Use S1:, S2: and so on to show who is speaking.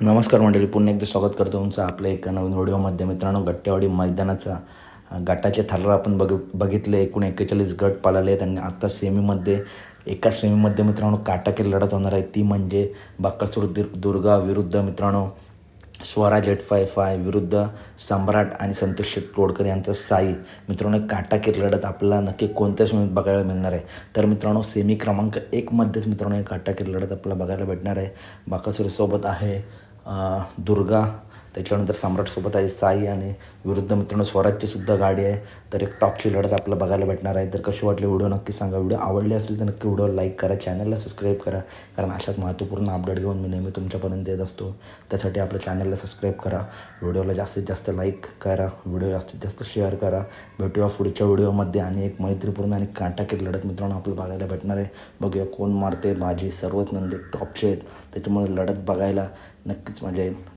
S1: नमस्कार मंडळी पुन्हा एकदा स्वागत करतो तुमचं आपल्या एका नवीन व्हिडिओमध्ये मित्रांनो गट्टेवाडी मैदानाचा गटाचे थरार आपण बघ बघितले एकूण एक्केचाळीस गट पाळले आहेत आणि आत्ता सेमीमध्ये एका सेमीमध्ये मित्रांनो काटाकी लढत होणार आहे. ती म्हणजे बाकासूर दुर्गा विरुद्ध मित्रांनो स्वराज एट फाय फाय विरुद्ध सम्राट आणि संतोष शेट तोडकर यांचा साई. मित्रांनो एक काटाकीर लढत आपल्याला नक्की कोणत्या सेमीत बघायला मिळणार आहे? तर मित्रांनो सेमी क्रमांक एकमध्येच मित्रांनो काटाकीर लढत आपल्याला बघायला भेटणार आहे. बाकासूरसोबत आहे दुर्गा त्याच्यानंतर सम्राटसोबत आहे साई आणि विरुद्ध मित्रांनो स्वराजचीसुद्धा गाडी आहे. तर एक टॉपची लढत आपल्याला बघायला भेटणार आहे. तर कशी वाटली व्हिडिओ नक्की सांगा. व्हिडिओ आवडली असेल तर नक्की व्हिडिओ लाईक करा. चॅनलला सबस्क्राईब करा. कारण अशाच महत्त्वपूर्ण अपडेट घेऊन मी नेहमी तुमच्यापर्यंत येत असतो. त्यासाठी आपल्या चॅनलला सबस्क्राईब करा. व्हिडिओला जास्तीत जास्त लाईक करा. व्हिडिओ जास्तीत जास्त शेअर करा. भेटूया पुढच्या व्हिडिओमध्ये आणि एक मैत्रीपूर्ण आणि कांटाकीर लढत मित्रांनो आपल्याला बघायला भेटणार आहे. बघूया कोण मारते. माझी सर्वच नंदी टॉपचे आहेत. त्याच्यामुळे लढत बघायला नक्कीच मजा येईल.